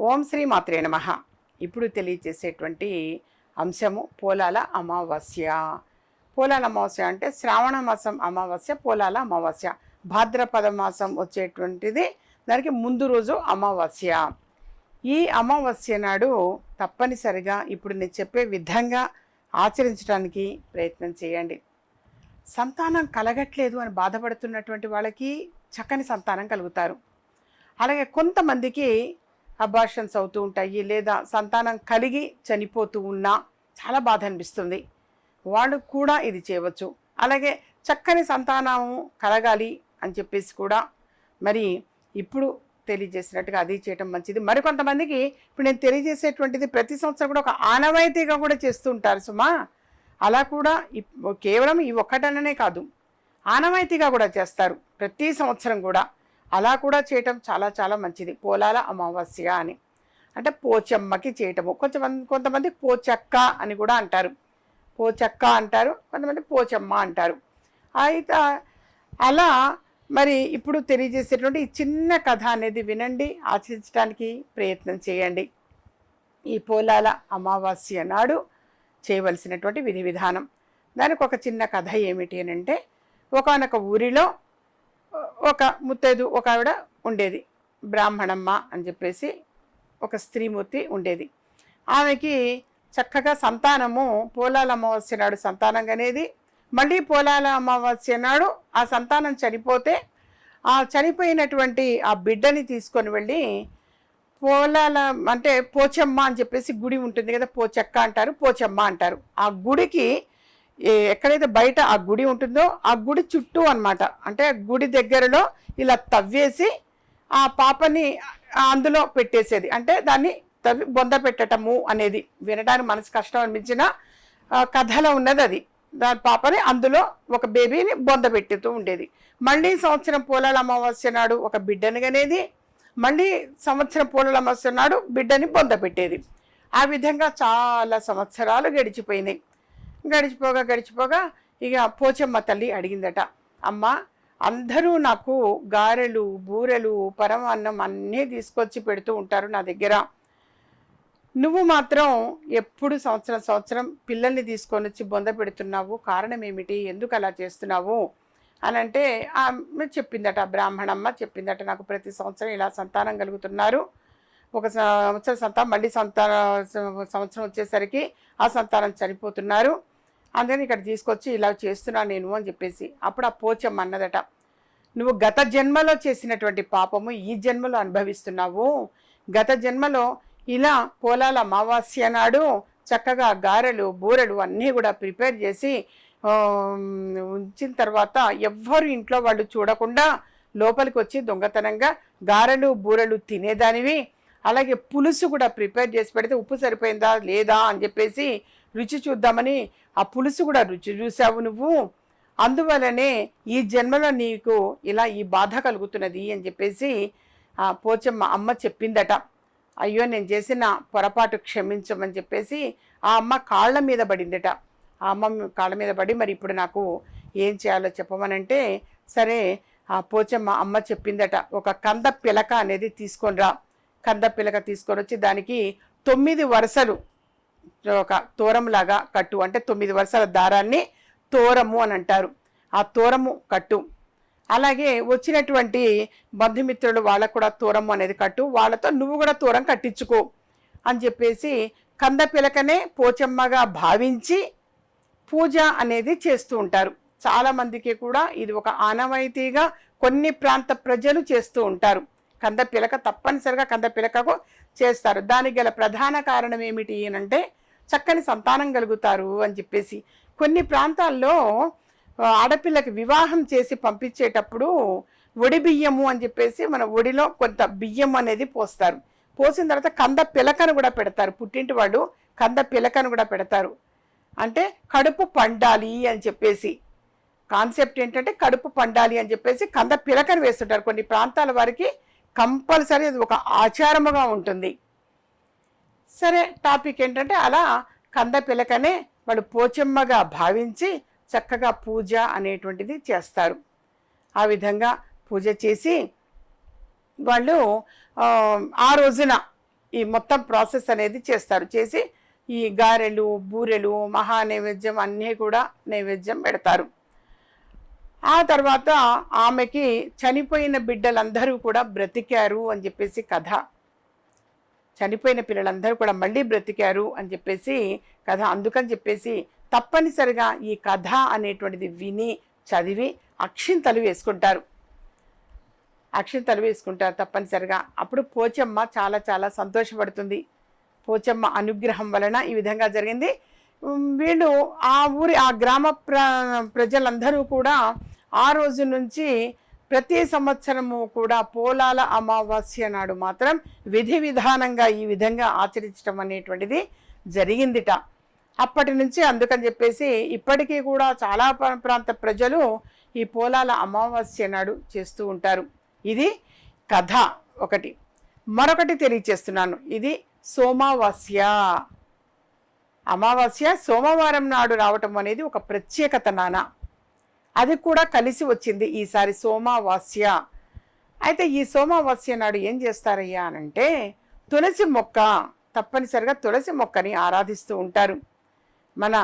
ఓం శ్రీ మాత్రే నమ. ఇప్పుడు తెలియజేసేటువంటి అంశము పోలాల అమావాస్య. పోలాల అమావాస్య అంటే శ్రావణ మాసం అమావాస్య పోలాల అమావాస్య. భాద్రపద మాసం వచ్చేటువంటిది దానికి ముందు రోజు అమావాస్య. ఈ అమావాస్య నాడు తప్పనిసరిగా ఇప్పుడు నేను చెప్పే విధంగా ఆచరించడానికి ప్రయత్నం చేయండి. సంతానం కలగట్లేదు అని బాధపడుతున్నటువంటి వాళ్ళకి చక్కని సంతానం కలుగుతారు. అలాగే కొంతమందికి అబార్షన్స్ అవుతూ ఉంటాయి లేదా సంతానం కలిగి చనిపోతూ ఉన్నా చాలా బాధ అనిపిస్తుంది. వాళ్ళు కూడా ఇది చేయవచ్చు. అలాగే చక్కని సంతానము కలగాలి అని చెప్పేసి కూడా మరి ఇప్పుడు తెలియజేసినట్టుగా అది చేయటం మంచిది. మరికొంతమందికి ఇప్పుడు నేను తెలియజేసేటువంటిది ప్రతి సంవత్సరం కూడా ఒక ఆనవాయితీగా కూడా చేస్తూ ఉంటారు సుమా. అలా కూడా కేవలం ఈ ఒక్కటననే కాదు ఆనవాయితీగా కూడా చేస్తారు ప్రతి సంవత్సరం కూడా. అలా కూడా చేయటం చాలా చాలా మంచిది. పోలాల అమావాస్య అని. అంటే పోచమ్మకి చేయటము. కొంచెం కొంతమంది పోచక్క అని కూడా అంటారు. పోచక్క అంటారు కొంతమంది పోచమ్మ అంటారు. అయితే అలా మరి ఇప్పుడు తెలియజేసేటువంటి ఈ చిన్న కథ అనేది వినండి ఆచరించడానికి ప్రయత్నం చేయండి. ఈ పోలాల అమావాస్య నాడు చేయవలసినటువంటి విధి విధానం. దానికి ఒక చిన్న కథ ఏమిటి అని అంటే ఒకనొక ఊరిలో ఒక ముత్తైదు ఒక ఆవిడ ఉండేది. బ్రాహ్మణమ్మ అని చెప్పేసి ఒక స్త్రీమూర్తి ఉండేది. ఆమెకి చక్కగా సంతానము పోలాల అమావాస్య నాడు సంతానం మళ్ళీ పోలాల అమావాస్య నాడు ఆ సంతానం చనిపోతే ఆ చనిపోయినటువంటి ఆ బిడ్డని తీసుకొని వెళ్ళి పోలాల అంటే పోచమ్మ అని చెప్పేసి గుడి ఉంటుంది కదా పోచక్క అంటారు పోచమ్మ అంటారు. ఆ గుడికి ఎక్కడైతే బయట ఆ గుడి ఉంటుందో ఆ గుడి చుట్టూ అనమాట అంటే ఆ గుడి దగ్గరలో ఇలా తవ్వేసి ఆ పాపని అందులో పెట్టేసేది. అంటే దాన్ని తవ్వి బొంద పెట్టటము అనేది వినడానికి మనసు కష్టం అనిపించిన కథలో ఉన్నది అది. దాని పాపని అందులో ఒక బేబీని బొంద పెట్టుతూ ఉండేది. మళ్ళీ సంవత్సరం పూలల అమావాస్య నాడు ఒక బిడ్డని కనేది. మళ్ళీ సంవత్సరం పూలల అమావాస్య నాడు బిడ్డని బొంద పెట్టేది. ఆ విధంగా చాలా సంవత్సరాలు గడిచిపోయినాయి. గడిచిపోగా గడిచిపోగా ఇక పోచమ్మ తల్లి అడిగిందట. అమ్మ అందరూ నాకు గారెలు బూరెలు పరమాన్నం అన్నీ తీసుకొచ్చి పెడుతూ ఉంటారు నా దగ్గర. నువ్వు మాత్రం ఎప్పుడు సంవత్సరం సంవత్సరం పిల్లల్ని తీసుకొని వచ్చి బొంద పెడుతున్నావు? కారణం ఏమిటి? ఎందుకు అలా చేస్తున్నావు? అని అంటే ఆమె చెప్పిందట బ్రాహ్మణమ్మ చెప్పిందట నాకు ప్రతి సంవత్సరం ఇలా సంతానం కలుగుతున్నారు. ఒక సంవత్సరం సంతానం మళ్ళీ సంతాన సంవత్సరం వచ్చేసరికి ఆ సంతానం చనిపోతున్నారు. అందుకని ఇక్కడ తీసుకొచ్చి ఇలా చేస్తున్నా నేను అని చెప్పేసి అప్పుడు ఆ పోచమ్మ అన్నదట నువ్వు గత జన్మలో చేసినటువంటి పాపము ఈ జన్మలో అనుభవిస్తున్నావు. గత జన్మలో ఇలా పోలాల అమావాస్య నాడు చక్కగా గారెలు బూరెలు అన్నీ కూడా ప్రిపేర్ చేసి ఉంచిన తర్వాత ఎవ్వరు ఇంట్లో వాళ్ళు చూడకుండా లోపలికి వచ్చి దొంగతనంగా గారెలు బూరెలు తినేదానివి. అలాగే పులుసు కూడా ప్రిపేర్ చేసి పెడితే ఉప్పు సరిపోయిందా లేదా అని చెప్పేసి రుచి చూద్దామని ఆ పులుసు కూడా రుచి చూసావు నువ్వు. అందువలనే ఈ జన్మలో నీకు ఇలా ఈ బాధ కలుగుతున్నది అని చెప్పేసి ఆ పోచమ్మ అమ్మ చెప్పిందట. అయ్యో నేను చేసిన పొరపాటు క్షమించమని చెప్పేసి ఆ అమ్మ కాళ్ళ మీద పడిందట. ఆ అమ్మ కాళ్ళ మీద పడి మరి ఇప్పుడు నాకు ఏం చేయాలో చెప్పమనంటే సరే ఆ పోచమ్మ అమ్మ చెప్పిందట ఒక కంద పిలక అనేది తీసుకొని రా. కంద పిలక తీసుకొని వచ్చి దానికి తొమ్మిది వరుసలు ఒక తోరంలాగా కట్టు అంటే తొమ్మిది వరుసల దారాన్ని తోరము అని అంటారు. ఆ తోరము కట్టు. అలాగే వచ్చినటువంటి బంధుమిత్రులు వాళ్ళకు కూడా తోరము అనేది కట్టు. వాళ్ళతో నువ్వు కూడా తోరం కట్టించుకో అని చెప్పేసి కంద పిలకనే పోచమ్మగా భావించి పూజ అనేది చేస్తూ ఉంటారు. చాలామందికి కూడా ఇది ఒక ఆనవాయితీగా కొన్ని ప్రాంత ప్రజలు చేస్తూ ఉంటారు. కంద పిలక తప్పనిసరిగా కంద పిలకకు చేస్తారు. దానికి గల ప్రధాన కారణం ఏమిటి అంటే చక్కని సంతానం కలుగుతారు అని చెప్పేసి. కొన్ని ప్రాంతాల్లో ఆడపిల్లకి వివాహం చేసి పంపించేటప్పుడు ఒడి బియ్యము అని చెప్పేసి మన ఒడిలో కొంత బియ్యం అనేది పోస్తారు. పోసిన తర్వాత కంద పిలకను కూడా పెడతారు. పుట్టింటి వాళ్ళు కంద పిలకను కూడా పెడతారు. అంటే కడుపు పండాలి అని చెప్పేసి. కాన్సెప్ట్ ఏంటంటే కడుపు పండాలి అని చెప్పేసి కంద పిలకను వేస్తుంటారు. కొన్ని ప్రాంతాల వారికి కంపల్సరీ అది ఒక ఆచారముగా ఉంటుంది. సరే టాపిక్ ఏంటంటే అలా కంద పిలకనే వాడు పోచమ్మగా భావించి చక్కగా పూజ అనేటువంటిది చేస్తారు. ఆ విధంగా పూజ చేసి వాళ్ళు ఆ, ఆ రోజున ఈ మొత్తం ప్రాసెస్ అనేది చేస్తారు. చేసి ఈ గారెలు బూరెలు మహా నైవేద్యం అన్నీ కూడా నైవేద్యం పెడతారు. ఆ తర్వాత ఆమెకి చనిపోయిన బిడ్డలందరూ కూడా బ్రతికారు అని చెప్పేసి కథ. చనిపోయిన పిల్లలందరూ కూడా మళ్ళీ బ్రతికారు అని చెప్పేసి కథ. అందుకని చెప్పేసి తప్పనిసరిగా ఈ కథ అనేటువంటిది విని చదివి అక్షింతలు వేసుకుంటారు. అక్షింతలు వేసుకుంటారు తప్పనిసరిగా. అప్పుడు పోచమ్మ చాలా చాలా సంతోషపడుతుంది. పోచమ్మ అనుగ్రహం వలన ఈ విధంగా జరిగింది. వీళ్ళు ఆ ఊరి ఆ గ్రామ ప్ర ప్రజలందరూ కూడా ఆ రోజు నుంచి ప్రతి సంవత్సరము కూడా పోలాల అమావాస్య నాడు మాత్రం విధి విధానంగా ఈ విధంగా ఆచరించడం అనేటువంటిది జరిగిందిట. అప్పటి నుంచి అందుకని చెప్పేసి ఇప్పటికీ కూడా చాలా ప్రాంత ప్రజలు ఈ పోలాల అమావాస్య నాడు చేస్తూ ఉంటారు. ఇది కథ ఒకటి. మరొకటి తెలియచేస్తున్నాను. ఇది సోమావాస్య. అమావాస్య సోమవారం నాడు రావటం అనేది ఒక ప్రత్యేకత నానా. అది కూడా కలిసి వచ్చింది ఈసారి సోమావాస్య. అయితే ఈ సోమావాస్య నాడు ఏం చేస్తారయ్యా అనంటే తులసి మొక్క తప్పనిసరిగా తులసి మొక్కని ఆరాధిస్తూ ఉంటారు. మన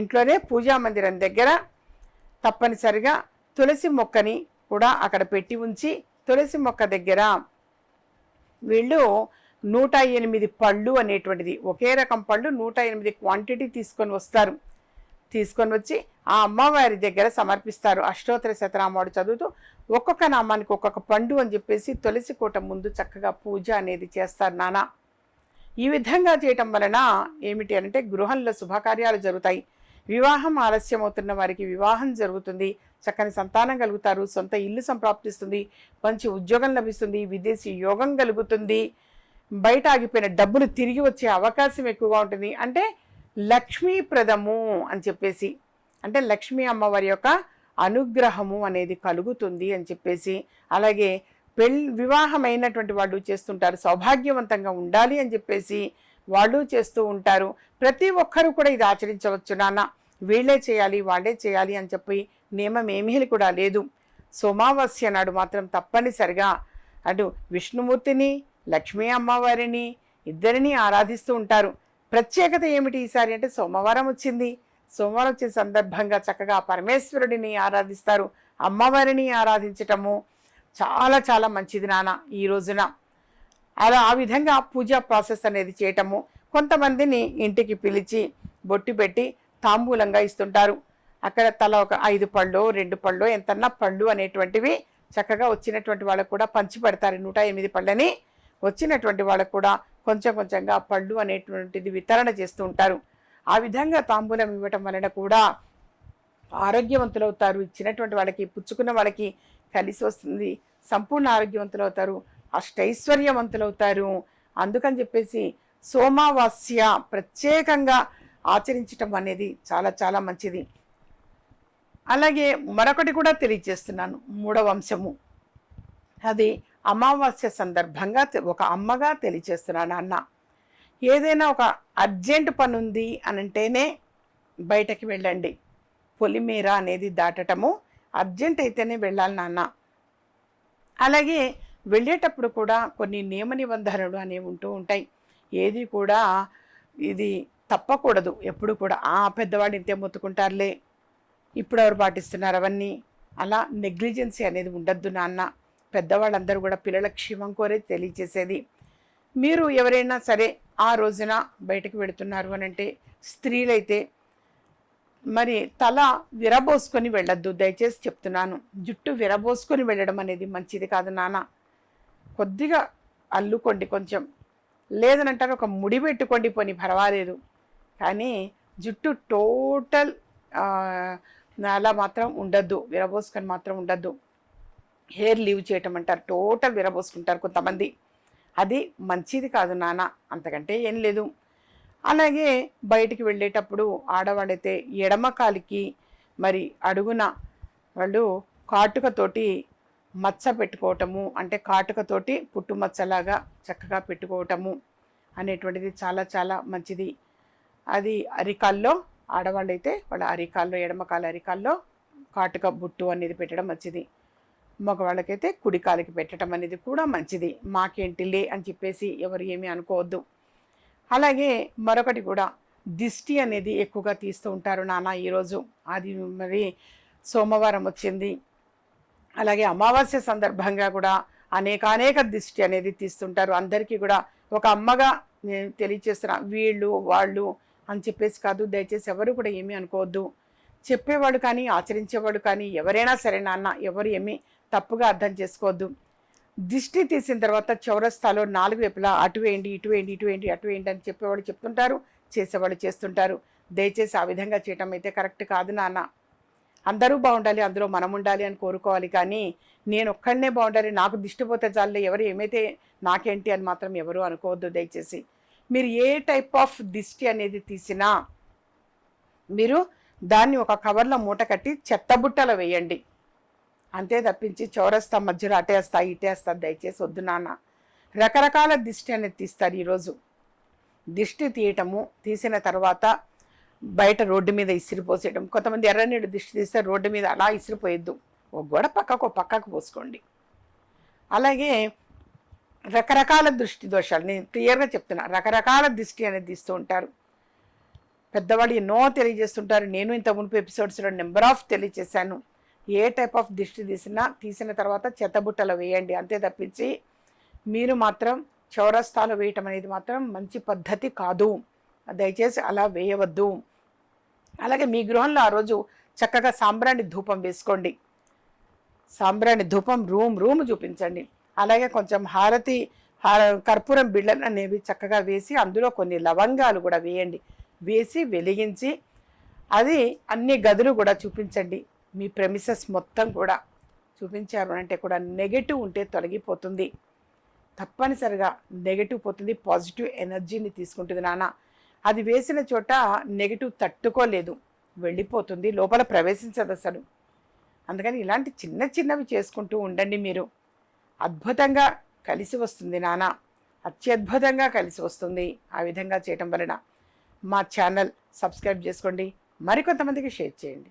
ఇంట్లోనే పూజా మందిరం దగ్గర తప్పనిసరిగా తులసి మొక్కని కూడా అక్కడ పెట్టి ఉంచి తులసి మొక్క దగ్గర వీళ్ళు నూట ఎనిమిది పళ్ళు అనేటువంటిది ఒకే రకం పళ్ళు నూట ఎనిమిది క్వాంటిటీ తీసుకొని వస్తారు. తీసుకొని వచ్చి ఆ అమ్మవారి దగ్గర సమర్పిస్తారు. అష్టోత్తర శతనామాడు చదువుతూ ఒక్కొక్క నామానికి ఒక్కొక్క పండు అని చెప్పేసి తులసి కోట ముందు చక్కగా పూజ అనేది చేస్తారు నాన్న ఈ విధంగా చేయటం వలన ఏమిటి అంటే గృహంలో శుభకార్యాలు జరుగుతాయి. వివాహం ఆలస్యం అవుతున్న వారికి వివాహం జరుగుతుంది. చక్కని సంతానం కలుగుతారు. సొంత ఇల్లు సంప్రాప్తిస్తుంది. మంచి ఉద్యోగం లభిస్తుంది. విదేశీ యోగం కలుగుతుంది. బయట ఆగిపోయిన డబ్బులు తిరిగి వచ్చే అవకాశం ఎక్కువగా ఉంటుంది. అంటే లక్ష్మీప్రదము అని చెప్పేసి అంటే లక్ష్మీ అమ్మవారి యొక్క అనుగ్రహము అనేది కలుగుతుంది అని చెప్పేసి అలాగే పెళ్ళి వివాహమైనటువంటి వాళ్ళు చేస్తుంటారు సౌభాగ్యవంతంగా ఉండాలి అని చెప్పేసి వాళ్ళు చేస్తూ ఉంటారు. ప్రతి ఒక్కరూ కూడా ఇది ఆచరించవచ్చు నాన్న. వీళ్ళే చేయాలి వాళ్ళే చేయాలి అని చెప్పి నియమం ఏమీ కూడా లేదు. సోమావాస్య నాడు మాత్రం తప్పనిసరిగా అటు విష్ణుమూర్తిని లక్ష్మీ అమ్మవారిని ఇద్దరిని ఆరాధిస్తూ ఉంటారు. ప్రత్యేకత ఏమిటి ఈసారి? అంటే సోమవారం వచ్చింది. సోమవారం వచ్చిన సందర్భంగా చక్కగా పరమేశ్వరుడిని ఆరాధిస్తారు. అమ్మవారిని ఆరాధించటము చాలా చాలా మంచిది నాన్న ఈ రోజున. అలా ఆ విధంగా పూజా ప్రాసెస్ అనేది చేయటము కొంతమందిని ఇంటికి పిలిచి బొట్టు పెట్టి తాంబూలంగా ఇస్తుంటారు. అక్కడ తల ఒక ఐదు పళ్ళు రెండు పళ్ళు ఎంతన్నా పళ్ళు అనేటువంటివి చక్కగా వచ్చినటువంటి వాళ్ళకు కూడా పంచి పెడతారు. నూట ఎనిమిది పళ్ళని వచ్చినటువంటి వాళ్ళకు కూడా కొంచెం కొంచెంగా పళ్ళు అనేటువంటిది వితరణ చేస్తూ ఉంటారు. ఆ విధంగా తాంబూలం ఇవ్వటం వలన కూడా ఆరోగ్యవంతులు అవుతారు ఇచ్చినటువంటి వాళ్ళకి పుచ్చుకున్న వాళ్ళకి కలిసి వస్తుంది. సంపూర్ణ ఆరోగ్యవంతులు అవుతారు అష్టైశ్వర్యవంతులు అవుతారు అందుకని చెప్పేసి సోమావాస్య ప్రత్యేకంగా ఆచరించటం అనేది చాలా చాలా మంచిది. అలాగే మరొకటి కూడా తెలియజేస్తున్నాను. మూడవ అంశము. అది అమావాస్య సందర్భంగా ఒక అమ్మగా తెలియచేస్తున్నాను అన్న ఏదైనా ఒక అర్జెంట్ పని ఉంది అనంటేనే బయటకి వెళ్ళండి. పొలిమేర అనేది దాటటము అర్జెంట్ అయితేనే వెళ్ళాలి నాన్న. అలాగే వెళ్ళేటప్పుడు కూడా కొన్ని నియమ నిబంధనలు అనేవి ఉంటూ ఉంటాయి. ఏది కూడా ఇది తప్పకూడదు. ఎప్పుడు కూడా ఆ పెద్దవాడు ఇంతే మొత్తుకుంటారులే. ఇప్పుడు ఎవరు పాటిస్తున్నారు అవన్నీ? అలా నెగ్లిజెన్సీ అనేది ఉండద్దు నాన్న. పెద్దవాళ్ళందరూ కూడా పిల్లల క్షేమం కోరే తెలియచేసేది మీరు ఎవరైనా సరే ఆ రోజున బయటకు వెళుతున్నారు అని అంటే స్త్రీలైతే మరి తల విరబోసుకొని వెళ్ళొద్దు. దయచేసి చెప్తున్నాను. జుట్టు విరబోసుకొని వెళ్ళడం అనేది మంచిది కాదు నాన్న. కొద్దిగా అల్లుకోండి కొంచెం. లేదనంటారు ఒక ముడి పెట్టుకోండి పోని పర్వాలేదు. కానీ జుట్టు టోటల్ అలా మాత్రం ఉండద్దు. విరబోసుకొని మాత్రం ఉండద్దు. హెయిర్ లీవ్ చేయటం అంటారు టోటల్ విరబోసుకుంటారు కొంతమంది. అది మంచిది కాదు నాన్న అంతకంటే ఏం లేదు. అలాగే బయటికి వెళ్ళేటప్పుడు ఆడవాళ్ళైతే ఎడమ కాలికి మరి అడుగున వాళ్ళు కాటుకతోటి మచ్చ పెట్టుకోవటము అంటే కాటుకతోటి పుట్టు మచ్చలాగా చక్కగా పెట్టుకోవటము అనేటువంటిది చాలా చాలా మంచిది. అది అరికాల్లో ఆడవాళ్ళైతే వాళ్ళ అరికాల్లో ఎడమకాల అరికాల్లో కాటుక బుట్టు అనేది పెట్టడం మంచిది. మగవాళ్ళకైతే కుడికాలికి పెట్టడం అనేది కూడా మంచిది. మాకేంటిలే అని చెప్పేసి ఎవరు ఏమీ అనుకోవద్దు. అలాగే మరొకటి కూడా దిష్టి అనేది ఎక్కువగా తీస్తూ ఉంటారు నాన్న ఈరోజు. అది మరి సోమవారం వచ్చింది. అలాగే అమావాస్య సందర్భంగా కూడా అనేకానేక దిష్టి అనేది తీస్తుంటారు. అందరికీ కూడా ఒక అమ్మగా నేను తెలియచేస్తున్నా వీళ్ళు వాళ్ళు అని చెప్పేసి కాదు దయచేసి ఎవరు కూడా ఏమీ అనుకోవద్దు. చెప్పేవాడు కానీ ఆచరించేవాడు కానీ ఎవరైనా సరే నాన్న ఎవరు ఏమీ తప్పుగా అర్థం చేసుకోవద్దు. దిష్టి తీసిన తర్వాత చౌరస్తాలో నాలుగు వైపులా అటు వేయండి ఇటు వేయండి ఇటు వేయండి అటు వేయండి అని చెప్పేవాడు చెప్తుంటారు చేసేవాళ్ళు చేస్తుంటారు. దయచేసి ఆ విధంగా చేయటం అయితే కరెక్ట్ కాదు నాన్న. అందరూ బాగుండాలి అందులో మనం ఉండాలి అని కోరుకోవాలి కానీ నేను ఒక్కడనే బాగుండాలి నాకు దిష్టి పోతే చాలే ఎవరు ఏమైతే నాకేంటి అని మాత్రం ఎవరు అనుకోవద్దు దయచేసి. మీరు ఏ టైప్ ఆఫ్ దిష్టి అనేది తీసినా మీరు దాన్ని ఒక కవర్లో మూట కట్టి చెత్తబుట్టలో వేయండి. అంతే తప్పించి చౌరస్తా మధ్యలో అటేస్తా ఇటేస్తా దయచేసి వద్దు నాన్న. రకరకాల దిష్టి అనేది తీస్తారు ఈరోజు. దిష్టి తీయటము తీసిన తర్వాత బయట రోడ్డు మీద ఇసిరిపోసేయడం కొంతమంది ఎర్రనీళ్ళు దిష్టి తీస్తే రోడ్డు మీద అలా ఇసిరిపోయొద్దు ఒక గోడ పక్కకు పక్కకు పోసుకోండి. అలాగే రకరకాల దృష్టి దోషాలు నేను క్లియర్గా చెప్తున్నా రకరకాల దృష్టి అనేది తీస్తూ ఉంటారు. పెద్దవాళ్ళు ఎన్నో తెలియజేస్తుంటారు. నేను ఇంత మునుపు ఎపిసోడ్స్లో నెంబర్ ఆఫ్ తెలియజేశాను. ఏ టైప్ ఆఫ్ దిష్టి తీసినా తీసిన తర్వాత చెత్తబుట్టలో వేయండి. అంతే తప్పించి మీరు మాత్రం చౌరస్తాలో వేయటం అనేది మాత్రం మంచి పద్ధతి కాదు. దయచేసి అలా వేయవద్దు. అలాగే మీ గృహంలో ఆ రోజు చక్కగా సాంబ్రాణి ధూపం వేసుకోండి. సాంబ్రాణి ధూపం రూమ్ రూమ్ చూపించండి. అలాగే కొంచెం హారతి హార కర్పూరం బిళ్ళలు అనేవి చక్కగా వేసి అందులో కొన్ని లవంగాలు కూడా వేయండి. వేసి వెలిగించి అది అన్ని గదులు కూడా చూపించండి. మీ ప్రెమిసెస్ మొత్తం కూడా చూపించారు అంటే కూడా నెగటివ్ ఉంటే తొలగిపోతుంది. తప్పనిసరిగా నెగటివ్ పోతుంది పాజిటివ్ ఎనర్జీని తీసుకుంటుంది నాన్న. అది వేసిన చోట నెగటివ్ తట్టుకోలేదు వెళ్ళిపోతుంది లోపల ప్రవేశించదు అసలు. అందుకని ఇలాంటి చిన్న చిన్నవి చేసుకుంటూ ఉండండి మీరు. అద్భుతంగా కలిసి వస్తుంది నాన్న. అత్యద్భుతంగా కలిసి వస్తుంది ఆ విధంగా చేయటం వలన. మా ఛానల్ సబ్స్క్రైబ్ చేసుకోండి. మరికొంతమందికి షేర్ చేయండి.